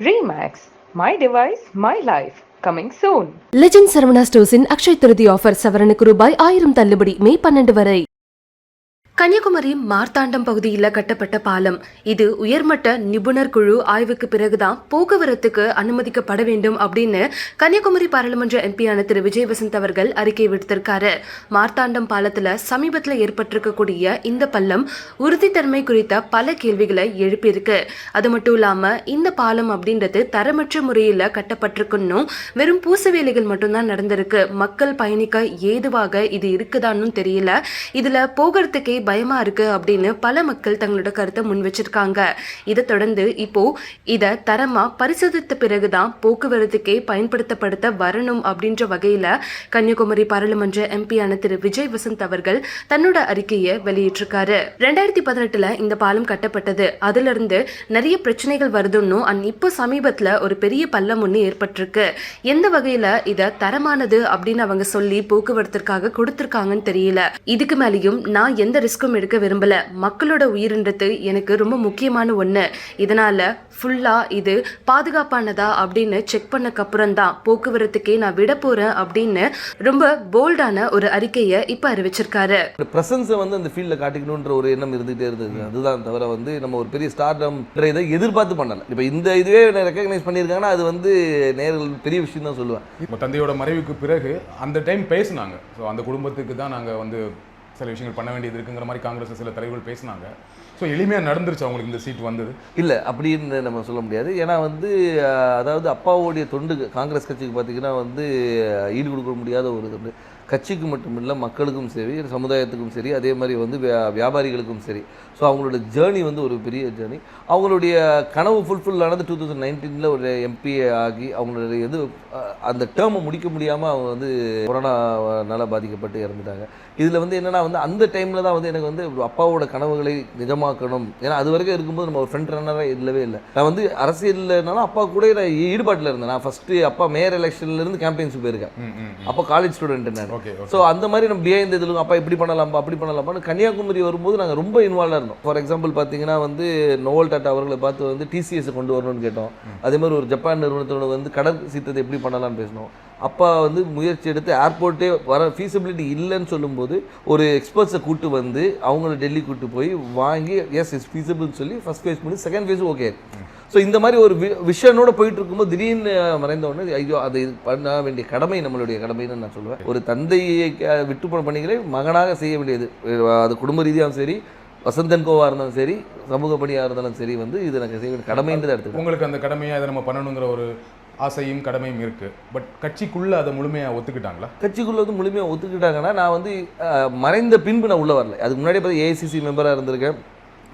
Remax, my device, my life. Coming soon. Legend Saravana ஸ்டோர்ஸின் Akshaya Tritiya offer சவரனுக்கு ரூபாய் ஆயிரம் தள்ளுபடி மே பன்னெண்டு வரை கன்னியாகுமரி மார்த்தாண்டம் பகுதியில் கட்டப்பட்ட பாலம். இது உயர்மட்ட நிபுணர் குழு ஆய்வுக்கு பிறகுதான் போக்குவரத்துக்கு அனுமதிக்கப்பட வேண்டும் அப்படின்னு கன்னியாகுமரி பாராளுமன்ற எம்பியான திரு. விஜய் வசந்த் அவர்கள் அறிக்கை விடுத்திருக்காரு. மார்த்தாண்டம் பாலத்துல சமீபத்தில் ஏற்பட்டிருக்கக்கூடிய இந்த பள்ளம் உறுதித்தன்மை குறித்த பல கேள்விகளை எழுப்பியிருக்கு. அது மட்டும் இல்லாம இந்த பாலம் அப்படின்றது தரமற்ற முறையில் கட்டப்பட்டிருக்குன்னும் வெறும் பூச வேலைகள் மட்டும்தான் நடந்திருக்கு. மக்கள் பயணிக்க ஏதுவாக இது இருக்குதான்னு தெரியல. இதுல போகிறதுக்கே பயமா இருக்கு அப்படின்னு பல மக்கள் தங்களோட கருத்தை முன் வச்சிருக்காங்க. இதை தொடர்ந்து இப்போ இதை தரமா பரிசோதித்த பிறகுதான் போக்குவரத்துக்கே பயன்படுத்தப்படுத்த வரணும் அப்படின்ற வகையில கன்னியாகுமரி பாராளுமன்ற எம்பியான திரு விஜய் வசந்த் அவர்கள் தன்னோட அறிக்கையை வெளியிட்டிருக்காரு. ரெண்டாயிரத்தி பதினெட்டுல இந்த பாலம் கட்டப்பட்டது. அதுல இருந்து நிறைய பிரச்சனைகள் வருதுன்னும் அண்ட் இப்போ சமீபத்துல ஒரு பெரிய பள்ளம் ஒன்று ஏற்பட்டிருக்கு. எந்த வகையில இத தரமானது அப்படின்னு அவங்க சொல்லி போக்குவரத்திற்காக கொடுத்திருக்காங்கன்னு தெரியல. இதுக்கு மேலேயும் நான் எந்த ரிஸ்க்கும் எடுக்க விரும்பல. மக்களோட உயிரின்றது எனக்கு ரொம்ப முக்கியமான ஒண்ணு. இதனால ஃபுல்லா இது பாதுகாப்பானதா அப்படின்னு செக் பண்ணக்கு அப்புறம் தான் போக்குவரத்துக்கே நான் விட போறேன் அப்படின்னு ரொம்ப போல்டான ஒரு அறிக்கையை இப்ப அறிவிச்சிருக்காரு. ப்ரெசன்ஸை வந்து அந்த ஃபீல்டில் காட்டிக்கணுன்ற ஒரு எண்ணம் இருந்துகிட்டே இருந்தது. அதுதான் தவிர வந்து நம்ம ஒரு பெரிய ஸ்டார்டம் இதை எதிர்பார்த்து பண்ணலை. இப்போ இந்த இதுவே ரெக்கக்னைஸ் பண்ணியிருக்காங்கன்னா அது வந்து நேர்கள் பெரிய விஷயம் தான் சொல்லுவேன். இப்போ தந்தையோட மறைவுக்கு பிறகு அந்த டைம் பேசுனாங்க. ஸோ அந்த குடும்பத்துக்கு தான் நாங்கள் வந்து சில விஷயங்கள் பண்ண வேண்டியது இருக்குங்கிற மாதிரி காங்கிரஸ் சில தலைவர்கள் பேசினாங்க. ஸோ எளிமையாக நடந்துருச்சு அவங்களுக்கு இந்த சீட் வந்தது. இல்லை அப்படின்னு நம்ம சொல்ல முடியாது. ஏன்னா வந்து அதாவது அப்பாவுடைய தொண்டு காங்கிரஸ் கட்சிக்கு பார்த்தீங்கன்னா வந்து ஈடு கொடுக்க முடியாத ஒரு தொண்டு கட்சிக்கு மட்டும் இல்லை மக்களுக்கும் சரி சமுதாயத்துக்கும் சரி அதே மாதிரி வந்து வியா- வியாபாரிகளுக்கும் சரி. ஸோ அவங்களோட ஜேர்னி வந்து ஒரு பெரிய ஜேர்னி அவங்களுடைய கனவு ஃபுல்ஃபில் ஆனது டூ தௌசண்ட் நைன்டீனில் ஒரு எம்பி ஆகி அவங்களுடைய இது அந்த டேர்மை முடிக்க முடியாமல் அவங்க வந்து கொரோனானால பாதிக்கப்பட்டு இறந்துட்டாங்க. இதில் வந்து என்னன்னா வந்து அந்த டைமில் தான் வந்து எனக்கு வந்து அப்பாவோட கனவுகளை நிஜமாக்கணும். ஏன்னா அது வரைக்கும் இருக்கும்போது நம்ம ஒரு ஃப்ரண்ட் ரன்னராக இல்லவே இல்லை. நான் வந்து அரசியல்னாலும் அப்பா கூட நான் ஈடுபாட்டில் இருந்தேன். நான் ஃபஸ்ட்டு அப்பா மேயர் எலெக்ஷன்லேருந்து கேம்பெயின்ஸுக்கு போயிருக்கேன். அப்போ காலேஜ் ஸ்டூடெண்ட் நான் ஸோ அந்த மாதிரி நம்ம பிஹைண்ட் இதில் அப்பா இப்படி பண்ணலாம்ப்பா அப்படி பண்ணலாம்ப்பான்னு கன்னியாகுமரி வரும்போது நாங்கள் ரொம்ப இன்வால்வாக இருந்தோம். ஃபார் எக்ஸாம்பிள் பார்த்தீங்கன்னா வந்து நோவல் டாட்டா அவர்களை பார்த்து வந்து டிசிஎஸ் கொண்டு வரணும்னு கேட்டோம். அதே மாதிரி ஒரு ஜப்பான் நிறுவனத்தோட வந்து கடல் சீத்தத்தை எப்படி பண்ணலாம்னு பேசினோம். அப்பா வந்து முயற்சி எடுத்து ஏர்போர்ட்டே வர ஃபீஸிபிலிட்டி இல்லைன்னு சொல்லும்போது ஒரு எக்ஸ்பர்ட்ஸை கூட்டு வந்து அவங்கள டெல்லி கூட்டு போய் வாங்கி எஸ் இஸ் ஃபீஸபிள்னு சொல்லி ஃபஸ்ட் ஃபேஸ் பண்ணி செகண்ட் ஃபேஸ் ஓகே ஸோ இந்த மாதிரி ஒரு வி விஷனோட போயிட்டு இருக்கும்போது திடீர்னு மறைந்த உடனே ஐயோ அதை பண்ண வேண்டிய கடமை நம்மளுடைய கடமைன்னு நான் சொல்லுவேன். ஒரு தந்தையை க- விட்டு போன பணிகளை மகனாக செய்ய வேண்டியது. அது குடும்ப ரீதியாகவும் சரி வசந்தன் கோவா இருந்தாலும் சரி சமூக பணியாக இருந்தாலும் சரி வந்து இது எனக்கு செய்ய வேண்டிய கடமைன்றதை எடுத்துக்கிறேன் உங்களுக்கு அந்த கடமையாக அதை நம்ம பண்ணணுங்கிற ஒரு ஆசையும் கடமையும் இருக்கு. பட் கட்சிக்குள்ள அதை முழுமையாக ஒத்துக்கிட்டாங்களா? கட்சிக்குள்ள வந்து முழுமையாக ஒத்துக்கிட்டாங்கன்னா நான் வந்து மறைந்த பின்பு நான் உள்ளே வரல. அதுக்கு முன்னாடி பார்த்து ஏஐசிசி மெம்பராக இருந்திருக்கேன்.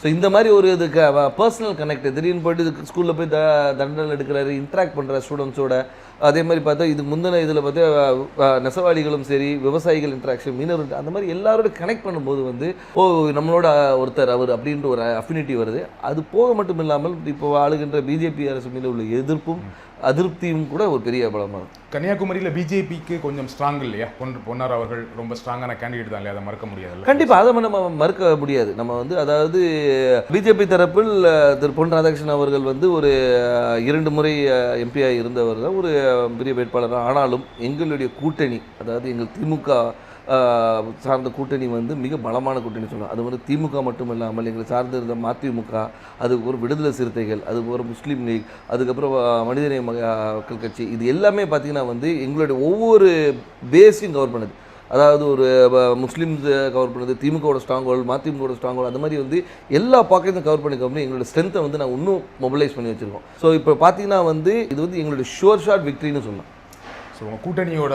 ஸோ இந்த மாதிரி ஒரு இது பர்சனல் கனெக்ட் திடீர்னு போயிட்டு ஸ்கூலில் போய் த தண்டல் எடுக்கிறாரு இன்ட்ராக்ட் பண்ணுற ஸ்டூடெண்ட்ஸோட அதே மாதிரி பார்த்தா இது முந்தின இதில் பார்த்தா நெசவாளிகளும் சரி விவசாயிகள் இன்ட்ராக்ஷன் மீனவர் அந்த மாதிரி எல்லாரோட கனெக்ட் பண்ணும்போது வந்து ஓ நம்மளோட ஒருத்தர் அவர் அப்படின்ற ஒரு அஃபினிட்டி வருது. அது போக மட்டும் இல்லாமல் இப்போ ஆளுகின்ற பிஜேபி அரசு மீது உள்ள எதிர்ப்பும் அதிருப்தியும் கூட ஒரு பெரிய பலமாக இருக்கும் கன்னியாகுமரியில பிஜேபிக்கு கொஞ்சம் ஸ்ட்ராங் இல்லையா? பொன் பொன்னார் அவர்கள் ரொம்ப ஸ்ட்ராங்கான கேண்டிடேட் தான் இல்லையா? அதை மறக்க முடியாதுல்ல? கண்டிப்பாக அதை நம்ம மறுக்க முடியாது. நம்ம வந்து அதாவது பிஜேபி தரப்பில் திரு பொன் ராதாகிருஷ்ணன் அவர்கள் வந்து ஒரு இரண்டு முறை எம்பியாக இருந்தவர் தான். ஒரு பெரிய வேட்பாளர் தான். ஆனாலும் எங்களுடைய கூட்டணி அதாவது எங்கள் திமுக சார்ந்த கூட்டணி வந்து மிக பலமான கூட்டணி சொல்லலாம். அது வந்து திமுக மட்டும் இல்லாமல் எங்களை சார்ந்து இருந்த மதிமுக அதுக்கப்புறம் ஒரு விடுதலை சிறுத்தைகள் அதுக்கப்புறம் ஒரு முஸ்லீம் லீக் அதுக்கப்புறம் மனிதநேய மக்கள் கட்சி இது எல்லாமே பார்த்திங்கன்னா வந்து எங்களுடைய ஒவ்வொரு பேஸையும் கவர் பண்ணுது. அதாவது ஒரு முஸ்லிம்ஸ் கவர் பண்ணுது திமுகவோட ஸ்ட்ராங் ஹோல் மதிமுகவோட ஸ்ட்ராங் ஹோல் அந்த மாதிரி வந்து எல்லா பாக்கெட்டும் கவர் பண்ணி பண்ணி எங்களோட ஸ்ட்ரென்த்தை வந்து நான் இன்னும் மொபிலைஸ் பண்ணி வச்சிருக்கோம். ஸோ இப்போ பார்த்தீங்கன்னா வந்து இது வந்து எங்களுடைய ஷோர் ஷாட் விக்ட்ரின்னு சொல்லலாம். ஸோ உங்க கூட்டணியோட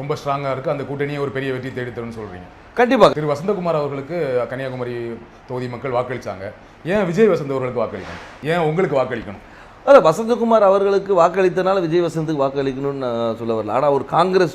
ரொம்ப ஸ்ட்ராங்கா இருக்கு. அந்த கூட்டணியை ஒரு பெரிய வெற்றி தேடி தரும்னு சொல்றீங்க. கண்டிப்பாக திரு வசந்தகுமார் அவர்களுக்கு கன்னியாகுமரி தொகுதி மக்கள் வாக்களிச்சாங்க. ஏன் விஜய் வசந்த் அவர்களுக்கு வாக்களிக்கணும்? ஏன் உங்களுக்கு வாக்களிக்கணும்? அதான் வசந்தகுமார் அவர்களுக்கு வாக்களித்தனால விஜய் வசந்துக்கு வாக்களிக்கணும்னு நான் சொல்ல வரல. ஆனால் ஒரு காங்கிரஸ்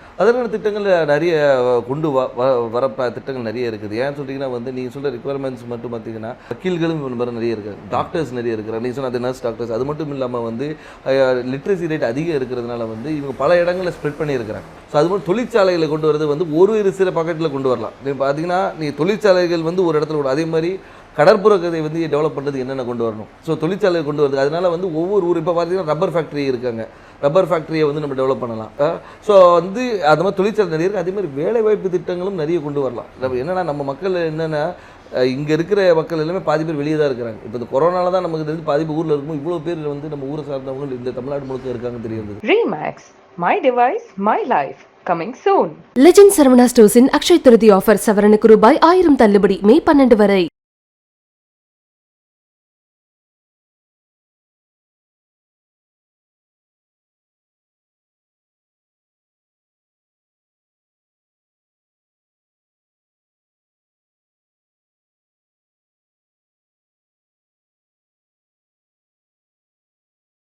அதற்கான திட்டங்கள் நிறைய கொண்டு வ வ- வர திட்டங்கள் நிறைய இருக்குது. ஏன் சொல்றீங்கன்னா வந்து நீங்கள் சொல்கிற ரிக்குவயர்மெண்ட்ஸ் மட்டும் பார்த்தீங்கன்னா வக்கீல்களும் மாதிரி நிறைய இருக்குது டாக்டர்ஸ் நிறைய இருக்கிறாங்க. நீங்கள் சொன்ன அது நர்ஸ் டாக்டர்ஸ் அது மட்டும் இல்லாமல் வந்து லிட்ரஸி ரேட் அதிகம் இருக்கிறதுனால வந்து இவங்க பல இடங்களில் ஸ்ப்ரெட் பண்ணியிருக்கிறாங்க. ஸோ அது மாதிரி தொழிற்சாலைகளை கொண்டு வரது வந்து ஒரு சில பாக்கெட்டில் கொண்டு வரலாம். நீ பார்த்தீங்கன்னா நீ தொழிற்சாலைகள் வந்து ஒரு இடத்துல கூட அதே மாதிரி கடற்புற கதை வந்து டெவலப் பண்ணுறது என்னென்ன கொண்டு வரணும்? ஸோ தொழிற்சாலை கொண்டு வருது அதனால வந்து ஒவ்வொரு ஊர் இப்போ பார்த்தீங்கன்னா ரப்பர் ஃபேக்ட்ரி இருக்காங்க. ரப்பர் ஃபேக்ட்ரியை வந்து நம்ம டெவலப் பண்ணலாம். ஸோ வந்து அது மாதிரி தொழிற்சாலை நிறைய இருக்குது அதே மாதிரி வேலை வாய்ப்பு திட்டங்களும் நிறைய கொண்டு வரலாம். என்னன்னா நம்ம மக்கள் என்னென்னா இங்கே இருக்கிற மக்கள் எல்லாமே பாதி பேர் வெளியே தான் இருக்கிறாங்க. இப்போ இந்த கொரோனால தான் நமக்கு தெரிஞ்சு பாதி பேர் ஊரில் இருக்கும் இவ்வளோ பேர் வந்து நம்ம ஊரை சார்ந்தவங்க இந்த தமிழ்நாடு முழுக்க இருக்காங்க தெரிய வந்தது Remax, my device, my life. Coming soon. Legend Saravana ஸ்டோர்ஸின் Akshaya Tritiya offer சவரனுக்கு ரூபாய் ஆயிரம் தள்ளுபடி மே பன்னெண்டு வரை.